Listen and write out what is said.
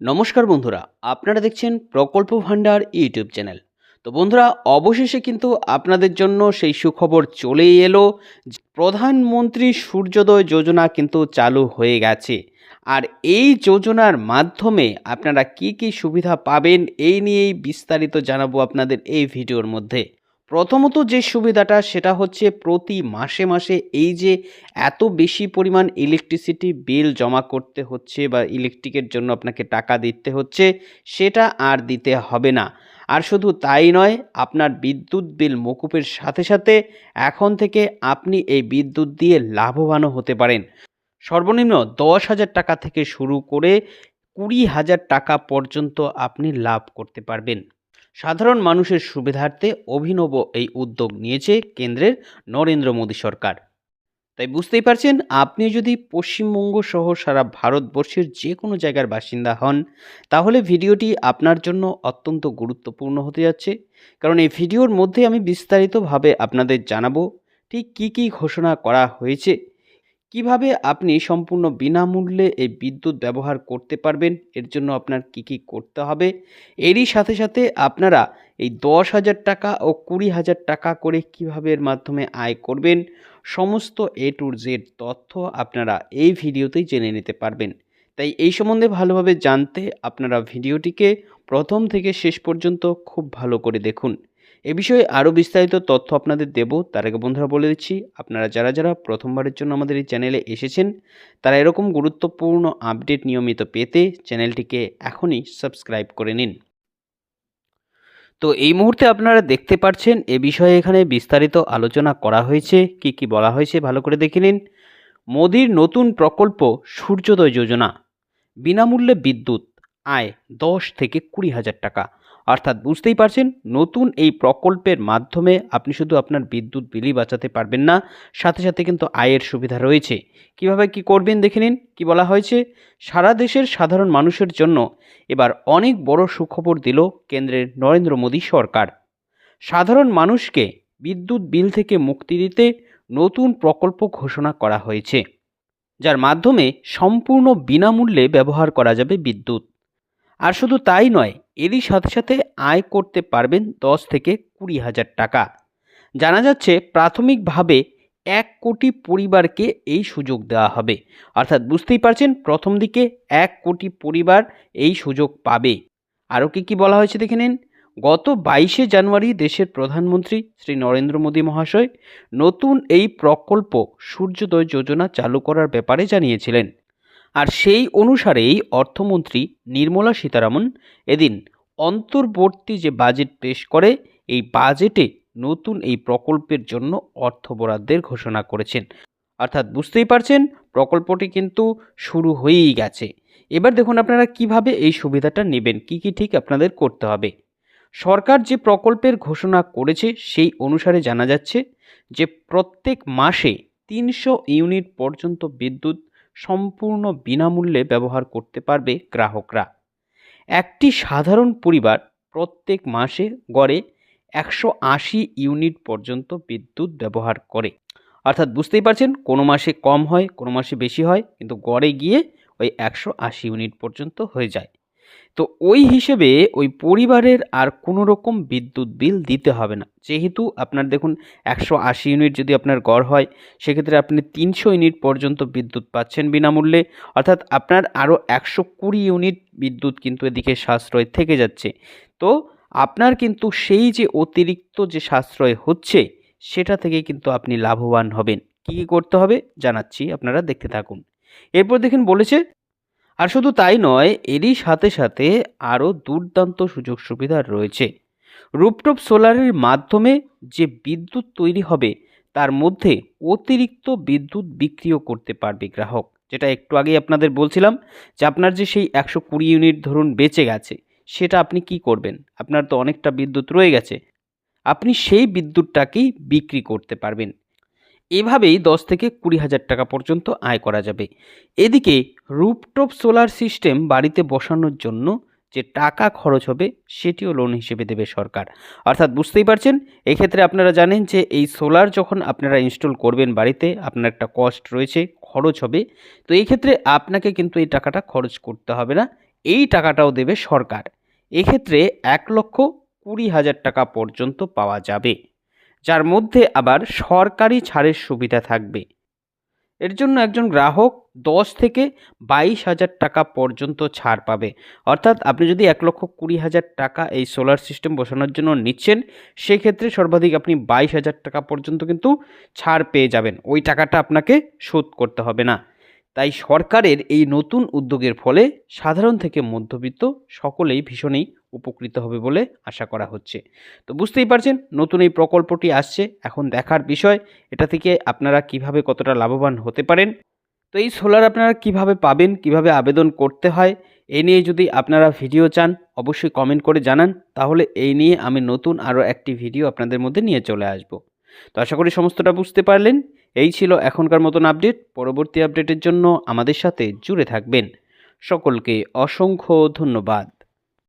নমস্কার বন্ধুরা, আপনারা দেখছেন প্রকল্প ভাণ্ডার ইউটিউব চ্যানেল। তো বন্ধুরা, অবশেষে কিন্তু আপনাদের জন্য সেই সুখবর চলেই এলো প্রধানমন্ত্রী সূর্যোদয় যোজনা কিন্তু চালু হয়ে গেছে। আর এই যোজনার মাধ্যমে আপনারা কি কি সুবিধা পাবেন, এই নিয়েই বিস্তারিত জানাব আপনাদের এই ভিডিওর মধ্যে। প্রথমত যে সুবিধাটা, সেটা হচ্ছে প্রতি মাসে মাসে এই যে এত বেশি পরিমাণ ইলেকট্রিসিটি বিল জমা করতে হচ্ছে বা ইলেকট্রিকের জন্য আপনাকে টাকা দিতে হচ্ছে, সেটা আর দিতে হবে না। আর শুধু তাই নয়, আপনার বিদ্যুৎ বিল মকুবের সাথে সাথে এখন থেকে আপনি এই বিদ্যুৎ দিয়ে লাভবানও হতে পারেন। সর্বনিম্ন দশ হাজার টাকা থেকে শুরু করে কুড়ি হাজার টাকা পর্যন্ত আপনি লাভ করতে পারবেন। সাধারণ মানুষের সুবিধার্থে অভিনব এই উদ্যোগ নিয়েছে কেন্দ্রের নরেন্দ্র মোদী সরকার। তাই বুঝতেই পারছেন, আপনি যদি পশ্চিমবঙ্গ সহ সারা ভারতবর্ষের যে কোনো জায়গার বাসিন্দা হন, তাহলে ভিডিওটি আপনার জন্য অত্যন্ত গুরুত্বপূর্ণ হতে যাচ্ছে। কারণ এই ভিডিওর মধ্যে আমি বিস্তারিতভাবে আপনাদের জানাব, ঠিক কী কী ঘোষণা করা হয়েছে কীভাবে আপনি সম্পূর্ণ বিনামূল্যে এই বিদ্যুৎ ব্যবহার করতে পারবেন? এর জন্য আপনার কি কি করতে হবে? এরই সাথে সাথে আপনারা এই দশ হাজার টাকা ও কুড়ি হাজার টাকা করে কীভাবে এর মাধ্যমে আয় করবেন? সমস্ত এ টু জেড তথ্য আপনারা এই ভিডিওতেই জেনে নিতে পারবেন। তাই এই সম্বন্ধে ভালোভাবে জানতে আপনারা ভিডিওটিকে প্রথম থেকে শেষ পর্যন্ত খুব ভালো করে দেখুন। এ বিষয়ে আরও বিস্তারিত তথ্য আপনাদের দেব। তার আগে বন্ধুরা বলে দিচ্ছি, আপনারা যারা যারা প্রথমবারের জন্য আমাদের এই চ্যানেলে এসেছেন, তারা এরকম গুরুত্বপূর্ণ আপডেট নিয়মিত পেতে চ্যানেলটিকে এখনই সাবস্ক্রাইব করে নিন। তো এই মুহূর্তে আপনারা দেখতে পাচ্ছেন এ বিষয়ে এখানে বিস্তারিত আলোচনা করা হয়েছে, কি কি বলা হয়েছে ভালো করে দেখে নিন। মোদির নতুন প্রকল্প সূর্যোদয় যোজনা, বিনামূল্যে বিদ্যুৎ, আয় দশ থেকে কুড়ি হাজার টাকা। অর্থাৎ বুঝতেই পারছেন, নতুন এই প্রকল্পের মাধ্যমে আপনি শুধু আপনার বিদ্যুৎ বিলই বাঁচাতে পারবেন না, সাথে সাথে কিন্তু আয়ের সুবিধা রয়েছে। কীভাবে কি করবেন দেখে নিন, কি বলা হয়েছে? সারা দেশের সাধারণ মানুষের জন্য এবার অনেক বড় সুখবর দিল কেন্দ্রের নরেন্দ্র মোদী সরকার। সাধারণ মানুষকে বিদ্যুৎ বিল থেকে মুক্তি দিতে নতুন প্রকল্প ঘোষণা করা হয়েছে, যার মাধ্যমে সম্পূর্ণ বিনামূল্যে ব্যবহার করা যাবে বিদ্যুৎ। আর শুধু তাই নয়, এরই সাথে সাথে আয় করতে পারবেন দশ থেকে কুড়ি হাজার টাকা। জানা যাচ্ছে প্রাথমিকভাবে এক কোটি পরিবারকে এই সুযোগ দেওয়া হবে। অর্থাৎ বুঝতেই পারছেন প্রথম দিকে এক কোটি পরিবার এই সুযোগ পাবে। আরও কী কী বলা হয়েছে দেখে নিন। গত বাইশে জানুয়ারি দেশের প্রধানমন্ত্রী শ্রী নরেন্দ্র মোদী মহাশয় নতুন এই প্রকল্প সূর্যোদয় যোজনা চালু করার ব্যাপারে জানিয়েছিলেন। আর সেই অনুসারেই অর্থমন্ত্রী নির্মলা সীতারামন এদিন অন্তর্বর্তী যে বাজেট পেশ করে, এই বাজেটে নতুন এই প্রকল্পের জন্য অর্থ বরাদ্দের ঘোষণা করেছেন। অর্থাৎ বুঝতেই পারছেন, প্রকল্পটি কিন্তু শুরু হয়েই গেছে। এবার দেখুন আপনারা কীভাবে এই সুবিধাটা নেবেন, কি কি ঠিক আপনাদের করতে হবে। সরকার যে প্রকল্পের ঘোষণা করেছে, সেই অনুসারে জানা যাচ্ছে যে প্রত্যেক মাসে তিনশো ইউনিট পর্যন্ত বিদ্যুৎ সম্পূর্ণ বিনামূল্যে ব্যবহার করতে পারবে গ্রাহকরা। একটি সাধারণ পরিবার প্রত্যেক মাসে গড়ে একশো আশি ইউনিট পর্যন্ত বিদ্যুৎ ব্যবহার করে। অর্থাৎ বুঝতেই পারছেন, কোনো মাসে কম হয়, কোনো মাসে বেশি হয়, কিন্তু গড়ে গিয়ে ওই একশো আশি ইউনিট পর্যন্ত হয়ে যায়। তো ওই হিসেবে ওই পরিবারের আর কোনো রকম বিদ্যুৎ বিল দিতে হবে না। যেহেতু আপনার দেখুন একশো আশি ইউনিট যদি আপনার গড় হয়, সেক্ষেত্রে আপনি তিনশো ইউনিট পর্যন্ত বিদ্যুৎ পাচ্ছেন বিনামূল্যে। অর্থাৎ আপনার আরও একশো কুড়ি ইউনিট বিদ্যুৎ কিন্তু এদিকে সাশ্রয় থেকে যাচ্ছে। তো আপনার কিন্তু সেই যে অতিরিক্ত যে সাশ্রয় হচ্ছে, সেটা থেকে কিন্তু আপনি লাভবান হবেন। কী কী করতে হবে জানাচ্ছি, আপনারা দেখতে থাকুন। এরপর দেখুন বলেছে আর শুধু তাই নয়, এরই সাথে সাথে আরও দুর্দান্ত সুযোগ সুবিধা রয়েছে। রুপটপ সোলারের মাধ্যমে যে বিদ্যুৎ তৈরি হবে, তার মধ্যে অতিরিক্ত বিদ্যুৎ বিক্রিও করতে পারবে গ্রাহক। যেটা একটু আগেই আপনাদের বলছিলাম যে আপনার যে সেই একশো কুড়ি ইউনিট ধরুন বেঁচে গেছে, সেটা আপনি কি করবেন? আপনার তো অনেকটা বিদ্যুৎ রয়ে গেছে। আপনি সেই বিদ্যুৎটাকেই বিক্রি করতে পারবেন। এভাবেই দশ থেকে কুড়ি হাজার টাকা পর্যন্ত আয় করা যাবে। এদিকে রুপটপ সোলার সিস্টেম বাড়িতে বসানোর জন্য যে টাকা খরচ হবে, সেটিও লোন হিসেবে দেবে সরকার। অর্থাৎ বুঝতেই পারছেন, এক্ষেত্রে আপনারা জানেন যে এই সোলার যখন আপনারা ইনস্টল করবেন বাড়িতে, আপনার একটা কস্ট রয়েছে, খরচ হবে। তো এই ক্ষেত্রে আপনাকে কিন্তু এই টাকাটা খরচ করতে হবে না, এই টাকাটাও দেবে সরকার। এক্ষেত্রে এক লক্ষ কুড়ি হাজার টাকা পর্যন্ত পাওয়া যাবে। যার মধ্যে আবার সরকারি ছাড়ের সুবিধা থাকবে। এর জন্য একজন গ্রাহক দশ থেকে বাইশ হাজার টাকা পর্যন্ত ছাড় পাবে। অর্থাৎ আপনি যদি এক লক্ষ কুড়ি হাজার টাকা এই সোলার সিস্টেম বসানোর জন্য নিচ্ছেন, সেক্ষেত্রে সর্বাধিক আপনি বাইশ হাজার টাকা পর্যন্ত কিন্তু ছাড় পেয়ে যাবেন। ওই টাকাটা আপনাকে শোধ করতে হবে না। তাই সরকারের এই নতুন উদ্যোগের ফলে সাধারণ থেকে মধ্যবিত্ত সকলেই ভীষণই উপকৃত হবে বলে আশা করা হচ্ছে। তো বুঝতেই পারছেন, নতুন এই প্রকল্পটি আসছে, এখন দেখার বিষয়, এটা থেকে আপনারা কীভাবে কতটা লাভবান হতে পারেন, তো এই সোলার আপনারা কীভাবে পাবেন, কীভাবে আবেদন করতে হয় এই নিয়ে যদি আপনারা ভিডিও চান, অবশ্যই কমেন্ট করে জানান, তাহলে এই নিয়ে আমি নতুন আরও একটি ভিডিও আপনাদের মধ্যে নিয়ে চলে আসব। তো আশা করি সমস্তটা বুঝতে পারলেন এই ছিল এখনকার মতন আপডেট। পরবর্তী আপডেটের জন্য আমাদের সাথে জুড়ে থাকবেন। সকলকে অসংখ্য ধন্যবাদ।